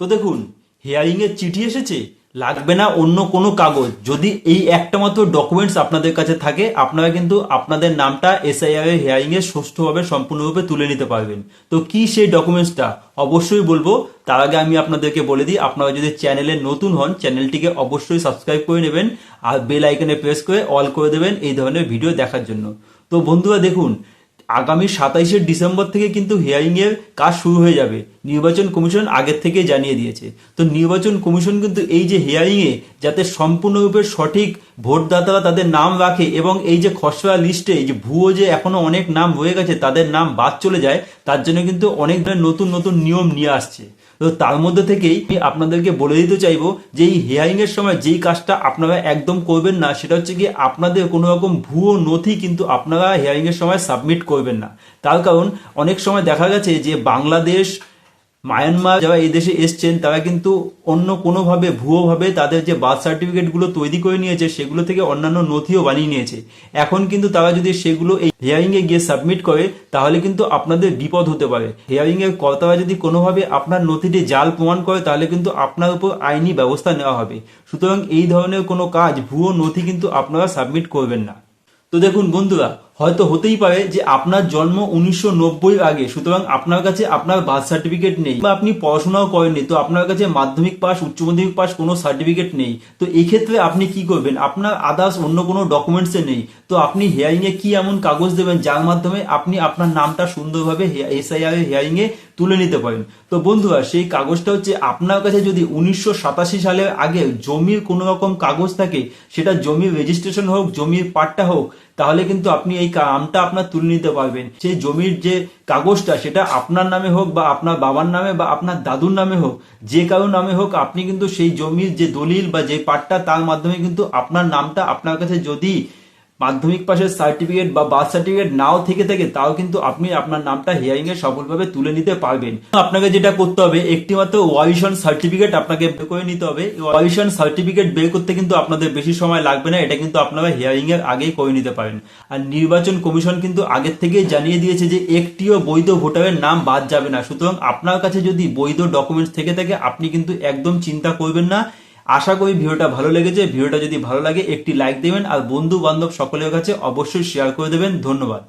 তো দেখুন হিয়ারিং এর চিঠি এসেছে, লাগবে না অন্য কোনো কাগজ। যদি এই একটা মাত্র ডকুমেন্টস আপনাদের কাছে থাকে, আপনারা কিন্তু আপনাদের নামটা এসআইআর এর হিয়ারিং এর সুষ্ঠুভাবে, সম্পূর্ণরূপে তুলে নিতে পারবেন। তো কি সেই ডকুমেন্টসটা অবশ্যই বলব, তার আগে আমি আপনাদেরকে বলে দিই, আপনারা যদি চ্যানেলে নতুন হন চ্যানেলটিকে অবশ্যই সাবস্ক্রাইব করে নেবেন, আর বেল আইকনে প্রেস করে অল করে দেবেন এই ধরনের ভিডিও দেখার জন্য। তো বন্ধুরা দেখুন আগামী সাতাইশে ডিসেম্বর থেকে কিন্তু হিয়ারিং এর কাজ শুরু হয়ে যাবে। নির্বাচন কমিশন আগের থেকে জানিয়ে দিয়েছে। তো নির্বাচন কমিশন কিন্তু এই যে হিয়ারিং এ যাতে সম্পূর্ণরূপে সঠিক ভোটদাতারা তাদের নাম রাখে এবং এই যে খসড়া লিস্টে এই যে ভুয়ো যে এখনও অনেক নাম রয়ে গেছে, তাদের নাম বাদ চলে যায়, তার জন্য কিন্তু অনেক নতুন নতুন নিয়ম নিয়ে আসছে। তো তার মধ্যে থেকেই আমি আপনাদেরকে বলে দিতে চাইব যে এই হিয়ারিং এর সময় যেই কাজটা আপনারা একদম করবেন না, সেটা হচ্ছে কি আপনাদের কোনো রকম ভুয়ো নথি কিন্তু আপনারা হিয়ারিং এর সময় সাবমিট করবেন না। তার কারণ অনেক সময় দেখা গেছে যে বাংলাদেশ মায়ানমার যারা এই দেশে এসছেন, তারা কিন্তু অন্য কোনোভাবে, ভুয়োভাবে তাদের যে বার্থ সার্টিফিকেটগুলো তৈরি করে নিয়েছে, সেগুলো থেকে অন্যান্য নথিও বানিয়ে নিয়েছে। এখন কিন্তু তারা যদি সেগুলো এই হিয়ারিং এ গিয়ে সাবমিট করে, তাহলে কিন্তু আপনাদের বিপদ হতে পারে। হিয়ারিং এর কর্তারা যদি কোনোভাবে আপনার নথিটি জাল প্রমাণ করে, তাহলে কিন্তু আপনার উপর আইনি ব্যবস্থা নেওয়া হবে। সুতরাং এই ধরনের কোনো কাজ, ভুয়ো নথি কিন্তু আপনারা সাবমিট করবেন না। তো দেখুন বন্ধুরা হয়তো হতেই পারে যে আপনার জন্ম উনিশশো নব্বই আগে। সুতরাং আপনার কাছে আপনার বার্থ সার্টিফিকেট নেই বা আপনি পড়াশোনাও করেননি, তো আপনার কাছে মাধ্যমিক পাস উচ্চ মাধ্যমিক পাস কোনো সার্টিফিকেট নেই। তো এই ক্ষেত্রে আপনি কি করবেন? আপনার আদার্স অন্য কোনো ডকুমেন্টসে নেই। তো আপনি হেয়ারিংয়ে কি এমন কাগজ দেবেন? যার মাধ্যমে আপনি আপনার নামটা সুন্দরভাবে এসআইআর এর হিয়ারিং এ তুলে নিতে পারেন। তো বন্ধুরা, সেই কাগজটা হচ্ছে আপনার কাছে যদি উনিশশো সালের আগে জমির কোনো রকম কাগজ থাকে, সেটা জমির রেজিস্ট্রেশন হোক, জমির পাট্টা হোক, তাহলে কিন্তু আপনি এই নামটা আপনার তুলে নিতে পারবেন। সেই জমির যে কাগজটা, সেটা আপনার নামে হোক বা আপনার বাবার নামে বা আপনার দাদুর নামে হোক, যে কারও নামে হোক, আপনি কিন্তু সেই জমির যে দলিল বা যে পাট্টা, তার মাধ্যমে কিন্তু আপনার নামটা আপনার কাছে যদি মাধ্যমিক পাশের সার্টিফিকেট বা বার্থ সার্টিফিকেট নাও থেকে থাকে, তাও কিন্তু আপনি আপনার নামটা হিয়ারিং এ সফলভাবে তুলে নিতে পারবেন। আপনাকে যেটা করতে হবে একটি মাত্র ওয়াইশন সার্টিফিকেট আপনাকে বের করে নিতে হবে। ওয়াইশন সার্টিফিকেট বের করতে কিন্তু আপনাদের বেশি সময় লাগবে না, এটা কিন্তু আপনারা হিয়ারিং এর আগেই করে নিতে পারেন। আর নির্বাচন কমিশন কিন্তু আগের থেকেই জানিয়ে দিয়েছে যে একটিও বৈধ ভোটারের নাম বাদ যাবে না। সুতরাং আপনার কাছে যদি বৈধ ডকুমেন্টস থেকে থাকে, আপনি কিন্তু একদম চিন্তা করবেন না। আশা করি ভিডিওটা ভালো লেগেছে। ভিডিওটা যদি ভালো লাগে, একটি লাইক দেবেন, আর বন্ধু বান্ধব সকলের কাছে অবশ্যই শেয়ার করে দেবেন। ধন্যবাদ।